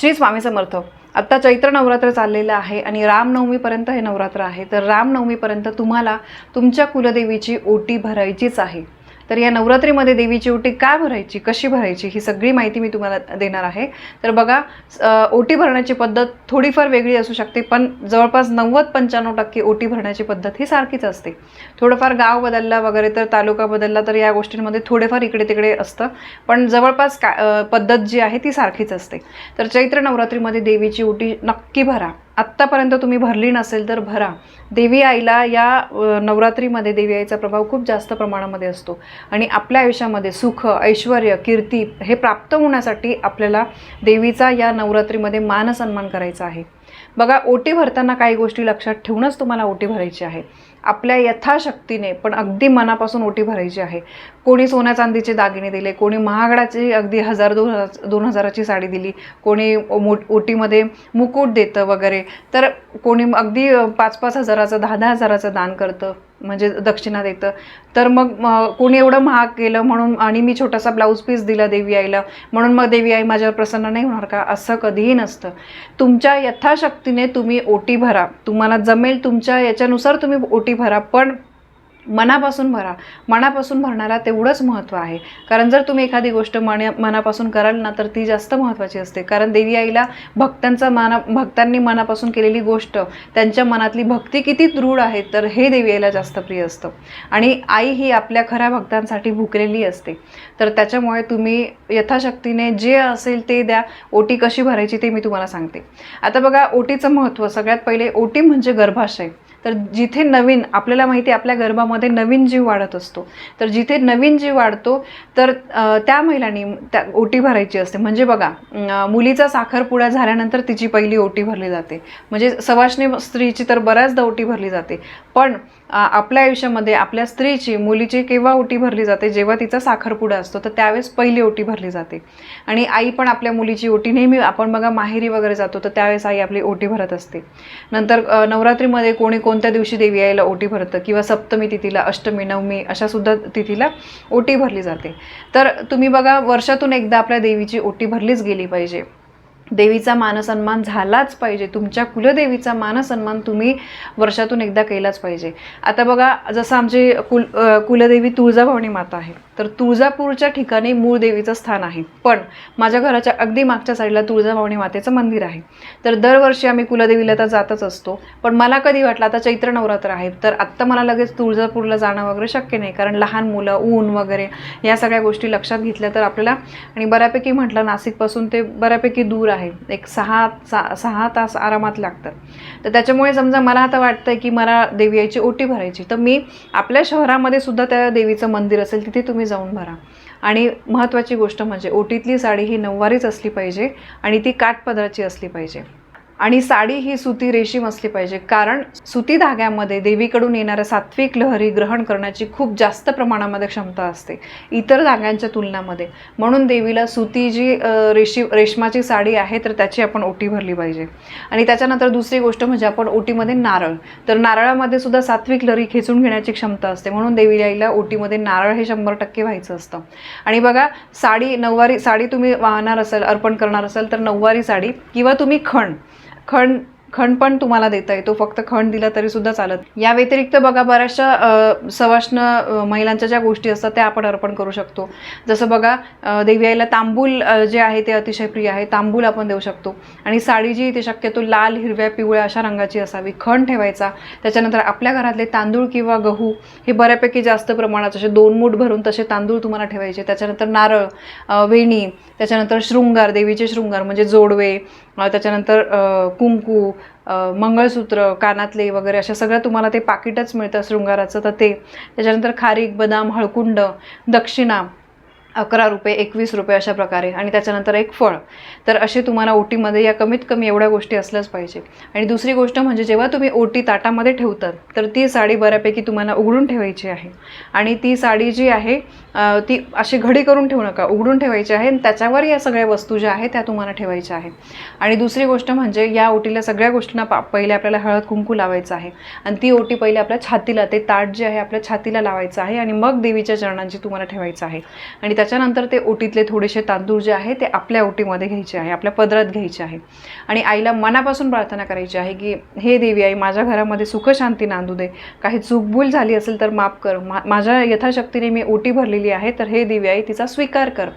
श्री स्वामी समर्थ. आत्ता चैत्र नवरात्र चाललेलं आहे आणि रामनवमीपर्यंत हे नवरात्र आहे. तर रामनवमीपर्यंत तुम्हाला तुमच्या कुलदेवीची ओटी भरायचीच आहे. तर या नवरात्रीमध्ये देवीची ओटी काय भरायची कशी भरायची ही सगळी माहिती मी तुम्हाला देणार आहे. तर बघा ओटी भरण्याची पद्धत थोडीफार वेगळी असू शकते पण जवळपास नव्वद पंच्याण्णव टक्के ओटी भरण्याची पद्धत ही सारखीच असते. थोडंफार गाव बदलला वगैरे तर तालुका बदलला तर या गोष्टींमध्ये थोडेफार इकडे तिकडे असतं. पण जवळपास का पद्धत जी आहे ती सारखीच असते. तर चैत्र नवरात्रीमध्ये देवीची ओटी नक्की भरा. आत्तापर्यंत तुम्ही भरली नसेल तर भरा. देवी आईला या नवरात्रीमध्ये देवी आईचा प्रभाव खूप जास्त प्रमाणामध्ये असतो. आणि आपल्या आयुष्यामध्ये सुख ऐश्वर कीर्ती हे प्राप्त होण्यासाठी आपल्याला देवीचा या नवरात्रीमध्ये मानसन्मान करायचा आहे. बघा ओटी भरताना काही गोष्टी लक्षात ठेवूनच तुम्हाला ओटी भरायची आहे. आपल्या यथाशक्तीने पण अगदी मनापासून ओटी भरायची आहे. कोणी सोन्या चांदीचे दागिने दिले कोणी महागडाची अगदी हजार दोन हजार दोन हजाराची साडी दिली कोणी मो ओटीमध्ये मुकुट देतं वगैरे तर कोणी अगदी पाच पाच हजाराचं दहा दहा हजाराचं दान करतं. म्हणजे दक्षिणा देतं. तर मग कोणी एवढं महाग केलं म्हणून आणि मी छोटासा ब्लाऊज पीस दिला देवी आईला म्हणून मग देवी आई माझ्यावर प्रसन्न नाही होणार का? असं कधीही नसतं. तुमच्या यथाशक्तीने तुम्ही ओटी भरा. तुम्हाला जमेल तुमच्या याच्यानुसार तुम्ही ओटी भरा पण मनापासून भरा. मनापासून भरणारा तेवढंच महत्त्व आहे. कारण जर तुम्ही एखादी गोष्ट मना मनापासून कराल ना तर ती जास्त महत्त्वाची असते. कारण देवी आईला भक्तांचा मना भक्तांनी मनापासून केलेली गोष्ट त्यांच्या मनातली भक्ती किती दृढ आहे तर हे देवी आईला जास्त प्रिय असतं. आणि आई ही आपल्या खऱ्या भक्तांसाठी भुकलेली असते. तर त्याच्यामुळे तुम्ही यथाशक्तीने जे असेल ते द्या. ओटी कशी भरायची ते मी तुम्हाला सांगते. आता बघा ओटीचं महत्त्व सगळ्यात पहिले ओटी म्हणजे गर्भाशय. तर जिथे नवीन आपल्याला माहिती आहे आपल्या गर्भामध्ये नवीन जीव वाढत असतो. तर जिथे नवीन जीव वाढतो तर त्या महिलांनी त्या ओटी भरायची असते. म्हणजे बघा मुलीचा साखरपुडा झाल्यानंतर तिची पहिली ओटी भरली जाते. म्हणजे सवाष्णी स्त्रीची तर बऱ्याचदा ओटी भरली जाते. पण आपल्या आयुष्यामध्ये आपल्या स्त्रीची मुलीची केव्हा ओटी भरली जाते जेव्हा तिचा साखरपुडा असतो तर त्यावेळेस पहिली ओटी भरली जाते. आणि आई पण आपल्या मुलीची ओटी नेहमी आपण बघा माहेरी वगैरे जातो तर त्यावेळेस आई आपली ओटी भरत असते. नंतर नवरात्रीमध्ये कोणी कोणत्या दिवशी देवी आईला ओटी भरतं किंवा सप्तमी तिथीला अष्टमी नवमी अशासुद्धा तिथीला ओटी भरली जाते. तर तुम्ही बघा वर्षातून एकदा आपल्या देवीची ओटी भरलीच गेली पाहिजे. देवीचा मानसन्मान झालाच पाहिजे. तुमच्या कुलदेवीचा मानसन्मान तुम्ही वर्षातून एकदा केलाच पाहिजे. आता बघा जसं आमची कुल कुलदेवी तुळजाभवानी माता आहे तर तुळजापूरच्या ठिकाणी मूळ देवीचं स्थान आहे. पण माझ्या घराच्या अगदी मागच्या साईडला तुळजाभवानी मातेचं मंदिर आहे. तर दरवर्षी आम्ही कुलदेवीला तर जातच असतो. पण मला कधी वाटलं आता चैत्र नवरात्र आहे तर आत्ता मला लगेच तुळजापूरला जाणं वगैरे शक्य नाही. कारण लहान मुलं ऊन वगैरे या सगळ्या गोष्टी लक्षात घेतल्या तर आपल्याला आणि बऱ्यापैकी म्हटलं नाशिकपासून ते बऱ्यापैकी दूर आहे. आहे. एक सहा सा सहा तास आरामात लागतात. तर त्याच्यामुळे समजा मला आता वाटतं की मला देवी यायची ओटी भरायची. तर मी आपल्या शहरामध्ये सुद्धा त्या देवीचं मंदिर असेल तिथे तुम्ही जाऊन भरा. आणि महत्त्वाची गोष्ट म्हणजे ओटीतली साडी ही नऊवारीच असली पाहिजे आणि ती काठपदराची असली पाहिजे. आणि साडी ही सुती रेशीम असली पाहिजे. कारण सुती धाग्यामध्ये देवीकडून येणाऱ्या सात्विक लहरी ग्रहण करण्याची खूप जास्त प्रमाणामध्ये क्षमता असते. इतर धाग्यांच्या तुलनामध्ये. म्हणून देवीला सुती जी रेशी रेशमाची साडी आहे तर त्याची आपण ओटी भरली पाहिजे. आणि त्याच्यानंतर दुसरी गोष्ट म्हणजे आपण ओटीमध्ये नारळ. तर नारळामध्ये सुद्धा सात्विक लहरी खेचून घेण्याची क्षमता असते. म्हणून देवी आईला ओटीमध्ये नारळ हे शंभर टक्के व्हायचं असतं. आणि बघा साडी नऊवारी साडी तुम्ही वाहणार असाल अर्पण करणार असाल तर नऊवारी साडी किंवा तुम्ही खण. खण खण पण तुम्हाला देता येतो. फक्त खण दिला तरी सुद्धा चालत या व्यतिरिक्त बघा बऱ्याचशा सवाष्ण महिलांच्या ज्या गोष्टी असतात त्या आपण अर्पण करू शकतो. जसं बघा देवी आईला तांबूल जे आहे ते अतिशय प्रिय आहे. तांबूल आपण देऊ शकतो. आणि साडी जी ती शक्यतो लाल हिरव्या पिवळ्या अशा रंगाची असावी. खण ठेवायचा. त्याच्यानंतर आपल्या घरातले तांदूळ किंवा गहू हे बऱ्यापैकी जास्त प्रमाणात असे दोन मूठ भरून तसे तांदूळ तुम्हाला ठेवायचे. त्याच्यानंतर नारळ वेणी त्याच्यानंतर शृंगार देवीचे शृंगार म्हणजे जोडवे त्याच्यानंतर कुंकू मंगळसूत्र कानातले वगैरे अशा सगळं तुम्हाला ते पाकिटच मिळतं शृंगाराचं. तर ते त्याच्यानंतर खारीक बदाम हळकुंड दक्षिणा अकरा रुपये एकवीस रुपये अशा प्रकारे आणि त्याच्यानंतर एक फळ. तर असे तुम्हाला ओटीमध्ये या कमीत कमी एवढ्या गोष्टी असल्याच पाहिजे. आणि दुसरी गोष्ट म्हणजे जेव्हा तुम्ही ओटी ताटामध्ये ठेवतात तर ती साडी बऱ्यापैकी तुम्हाला उघडून ठेवायची आहे. आणि ती साडी जी आहे ती अशी घडी करून ठेवू नका. उघडून ठेवायची आहे आणि त्याच्यावर या सगळ्या वस्तू ज्या आहेत त्या तुम्हाला ठेवायच्या आहे आणि दुसरी गोष्ट म्हणजे या ओटीला सगळ्या गोष्टींना पा पहिले आपल्याला हळद कुंकू लावायचं आहे. आणि ती ओटी पहिले आपल्या छातीला ते ताट जे आहे आपल्या छातीला लावायचं आहे आणि मग देवीच्या चरणांची तुम्हाला ठेवायचं आहे. आणि त्या त्याच्यानंतर ते ओटीतले थोडेसे तांदूळ जे आहे ते आपल्या ओटीमध्ये घ्यायचे आहे आपल्या पदरात घ्यायचे आहे. आणि आईला मनापासून प्रार्थना करायची आहे की हे देवी आई माझ्या घरामध्ये सुखशांती नांदू दे. काही चूकभूल झाली असेल तर माफ कर. मा माझ्या यथाशक्तीने मी ओटी भरलेली आहे तर हे देवी आई तिचा स्वीकार कर.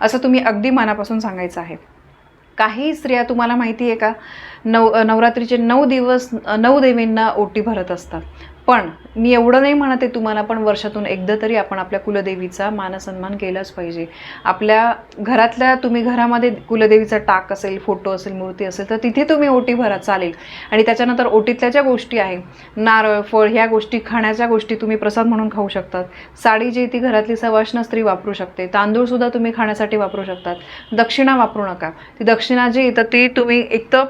असं तुम्ही अगदी मनापासून सांगायचं आहे. काही स्त्रिया तुम्हाला माहिती आहे का नव नवरात्रीचे नऊ दिवस नऊ देवींना ओटी भरत असतात. पण मी एवढं नाही म्हणत आहे तुम्हाला पण वर्षातून एकदा तरी आपण आपल्या कुलदेवीचा मानसन्मान केलाच पाहिजे. आपल्या घरातल्या तुम्ही घरामध्ये कुलदेवीचा टाक असेल फोटो असेल मूर्ती असेल तर तिथे तुम्ही ओटी भरा चालेल. आणि त्याच्यानंतर ओटीतल्या ज्या गोष्टी आहे नारळ फळ ह्या गोष्टी खाण्याच्या गोष्टी तुम्ही प्रसाद म्हणून खाऊ शकतात. साडी जी ती घरातली सवाष्ण स्त्री वापरू शकते. तांदूळसुद्धा तुम्ही खाण्यासाठी वापरू शकतात. दक्षिणा वापरू नका. ती दक्षिणा जी तर ती तुम्ही एक तर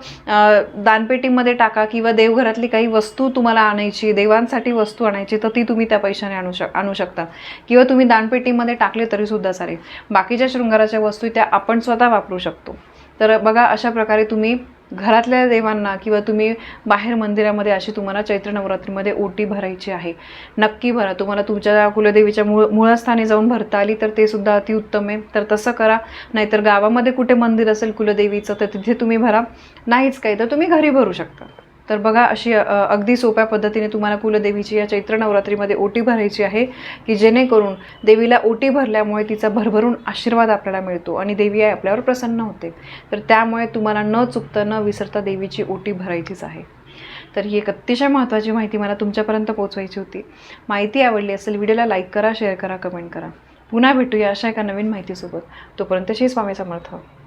दानपेटीमध्ये टाका किंवा देवघरातली काही वस्तू तुम्हाला आणायची देवान मुलांसाठी वस्तू आणायची तर ती तुम्ही त्या पैशाने आणू शक आणू शकता. किंवा तुम्ही दानपेटीमध्ये टाकले तरी सुद्धा चालेल. बाकीच्या शृंगाराच्या वस्तू त्या आपण स्वतः वापरू शकतो. तर बघा अशा प्रकारे तुम्ही घरातल्या देवांना किंवा तुम्ही बाहेर मंदिरामध्ये अशी तुम्हाला चैत्र नवरात्रीमध्ये ओटी भरायची आहे. नक्की भरा. तुम्हाला तुमच्या कुलदेवीच्या मूळ मूळस्थानी जाऊन भरता आली तर ते सुद्धा अतिउत्तम आहे. तर तसं करा. नाहीतर गावामध्ये कुठे मंदिर असेल कुलदेवीचं तर तिथे तुम्ही भरा. नाहीच काही तर तुम्ही घरी भरू शकता. तर बघा अशी अगदी सोप्या पद्धतीने तुम्हाला कुलदेवीची या चैत्र नवरात्रीमध्ये ओटी भरायची आहे की जेणेकरून देवीला ओटी भरल्यामुळे तिचा भरभरून आशीर्वाद आपल्याला मिळतो आणि देवी आहे आपल्यावर प्रसन्न होते. तर त्यामुळे तुम्हाला न चुकता न विसरता देवीची ओटी भरायचीच आहे. तर ही एक अतिशय महत्त्वाची माहिती मला तुमच्यापर्यंत पोहोचवायची होती. माहिती आवडली असेल व्हिडिओला लाईक करा शेअर करा कमेंट करा. पुन्हा भेटूया अशा एका नवीन माहितीसोबत. तोपर्यंत श्री स्वामी समर्थ.